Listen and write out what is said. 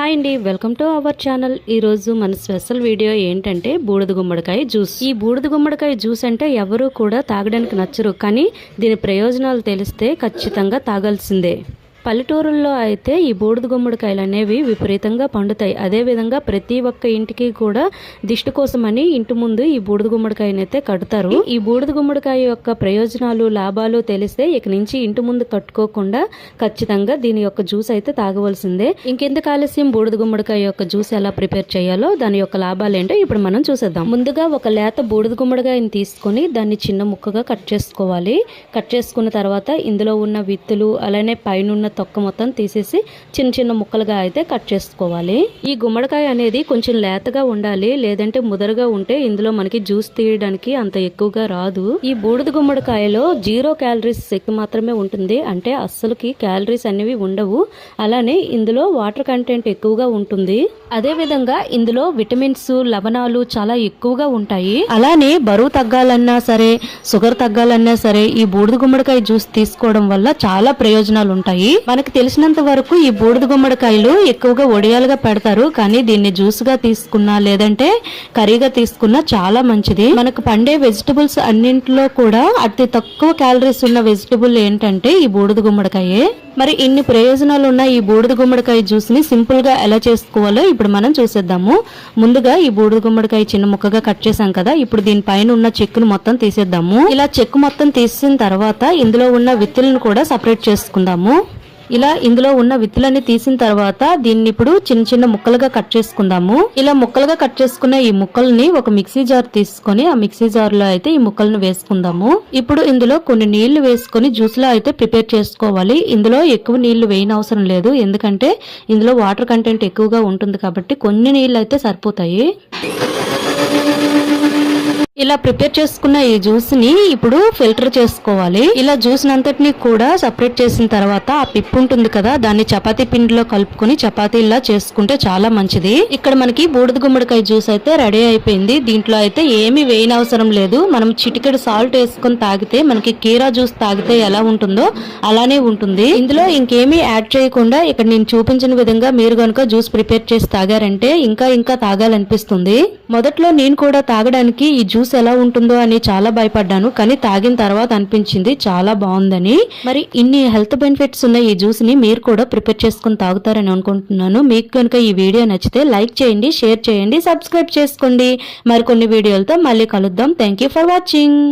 Hi అండి welcome to our channel. ఈరోజు మన స్పెషల్ వీడియో ఏంటంటే బూడిద గుమ్మడికాయ జ్యూస్. ఈ బూడిద గుమ్మడికాయ జ్యూస్ అంటే ఎవరూ కూడా తాగడానికి నచ్చరు కానీ దీని ప్రయోజనాలు తెలిస్తే ఖచ్చితంగా తాగాల్సిందే. పల్లెటూరుల్లో అయితే ఈ బూడిద గుమ్మడికాయలు అనేవి విపరీతంగా పండుతాయి. అదేవిధంగా ప్రతి ఒక్క ఇంటికి కూడా దిష్టి కోసమని ఇంటి ముందు ఈ బూడిద గుమ్మడికాయని అయితే కడతారు. ఈ బూడిద గుమ్మడికాయ యొక్క ప్రయోజనాలు లాభాలు తెలిస్తే ఇక నుంచి ఇంటి ముందు కట్టుకోకుండా ఖచ్చితంగా దీని యొక్క జ్యూస్ అయితే తాగవలసిందే. ఇంకెందుకు ఆలస్యం? బూడిద గుమ్మడికాయ యొక్క జ్యూస్ ఎలా ప్రిపేర్ చేయాలో దాని యొక్క లాభాలు ఏంటో ఇప్పుడు మనం చూసేద్దాం. ముందుగా ఒక లేత బూడిద గుమ్మడికాయని తీసుకొని దాన్ని చిన్న ముక్కగా కట్ చేసుకోవాలి. కట్ చేసుకున్న తర్వాత ఇందులో ఉన్న విత్తులు అలానే పైన తొక్క మొత్తం తీసేసి చిన్న చిన్న ముక్కలుగా అయితే కట్ చేసుకోవాలి. ఈ గుమ్మడికాయ అనేది కొంచెం లేతగా ఉండాలి లేదంటే ముదరగా ఉంటే ఇందులో మనకి జ్యూస్ తీయడానికి అంత ఎక్కువగా రాదు. ఈ బూడిద గుమ్మడికాయలో జీరో క్యాలరీస్ శక్తి మాత్రమే ఉంటుంది అంటే అస్సలుకి క్యాలరీస్ అనేవి ఉండవు. అలానే ఇందులో వాటర్ కంటెంట్ ఎక్కువగా ఉంటుంది. అదే విధంగా ఇందులో విటమిన్స్ లవణాలు చాలా ఎక్కువగా ఉంటాయి. అలానే బరువు తగ్గాలన్నా సరే షుగర్ తగ్గాలన్నా సరే ఈ బూడిద గుమ్మడికాయ జ్యూస్ తీసుకోవడం వల్ల చాలా ప్రయోజనాలు ఉంటాయి మనకు తెలిసినంత వరకు ఈ బూడిద గుమ్మడికాయలు ఎక్కువగా ఒడియాలుగా పెడతారు కానీ దీన్ని జ్యూస్గా తీసుకున్నా లేదంటే కర్రీగా తీసుకున్నా చాలా మంచిది. మనకు పండే వెజిటబుల్స్ అన్నింటిలో కూడా అతి తక్కువ క్యాలరీస్ ఉన్న వెజిటబుల్ ఏంటంటే ఈ బూడిద గుమ్మడికాయే మరి ఇన్ని ప్రయోజనాలు ఉన్న ఈ బూడిద గుమ్మడికాయ జ్యూస్ని సింపుల్గా ఎలా చేసుకోవాలో ఇప్పుడు మనం చూసేద్దాము. ముందుగా ఈ బూడిద గుమ్మడికాయ చిన్న ముక్కగా కట్ చేసాం కదా ఇప్పుడు దీనిపైన ఉన్న చెక్కును మొత్తం తీసేద్దాము. ఇలా చెక్కు మొత్తం తీసిన తర్వాత ఇందులో ఉన్న విత్తులను కూడా సపరేట్ చేసుకుందాము. ఇలా ఇందులో ఉన్న విత్తులన్నీ తీసిన తర్వాత దీన్ని ఇప్పుడు చిన్న చిన్న ముక్కలుగా కట్ చేసుకుందాము. ఇలా ముక్కలుగా కట్ చేసుకున్న ఈ ముక్కల్ని ఒక మిక్సీ జార్ తీసుకొని ఆ మిక్సీ జార్లో అయితే ఈ ముక్కలను వేసుకుందాము. ఇప్పుడు ఇందులో కొన్ని నీళ్ళు వేసుకొని జ్యూస్లో అయితే ప్రిపేర్ చేసుకోవాలి. ఇందులో ఎక్కువ నీళ్ళు వేయని అవసరం లేదు. ఎందుకంటే ఇందులో వాటర్ కంటెంట్ ఎక్కువగా ఉంటుంది కాబట్టి కొన్ని నీళ్ళు అయితే సరిపోతాయి. ఇలా ప్రిపేర్ చేసుకున్న ఈ జ్యూస్ని ఇప్పుడు ఫిల్టర్ చేసుకోవాలి. ఇలా జ్యూస్ అంతటిని కూడా సపరేట్ చేసిన తర్వాత ఆ పిప్పు ఉంటుంది కదా దాన్ని చపాతీ పిండిలో కలుపుకొని చపాతీలా చేసుకుంటే చాలా మంచిది. ఇక్కడ మనకి బూడిద గుమ్మడికాయ జ్యూస్ అయితే రెడీ అయిపోయింది. దీంట్లో అయితే ఏమీ వేయని అవసరం లేదు. మనం చిటికెడు సాల్ట్ వేసుకొని తాగితే మనకి కీరా జ్యూస్ తాగితే ఎలా ఉంటుందో అలానే ఉంటుంది. ఇందులో ఇంకేమీ యాడ్ చేయకుండా ఇక్కడ నేను చూపించిన విధంగా మీరు కనుక జ్యూస్ ప్రిపేర్ చేసి తాగారంటే ఇంకా ఇంకా తాగాలనిపిస్తుంది. మొదట్లో నేను కూడా తాగడానికి ఈ జ్యూస్ జ్యూస్ ఎలా ఉంటుందో అని చాలా భయపడ్డాను కానీ తాగిన తర్వాత అనిపించింది చాలా బాగుందని. మరి ఇన్ని హెల్త్ బెనిఫిట్స్ ఉన్న ఈ జ్యూస్ని మీరు కూడా ప్రిపేర్ చేసుకుని తాగుతారని అనుకుంటున్నాను. మీకు కనుక ఈ వీడియో నచ్చితే లైక్ చేయండి షేర్ చేయండి సబ్స్క్రైబ్ చేసుకోండి. మరికొన్ని వీడియోలతో మళ్ళీ కలుద్దాం. Thank for watching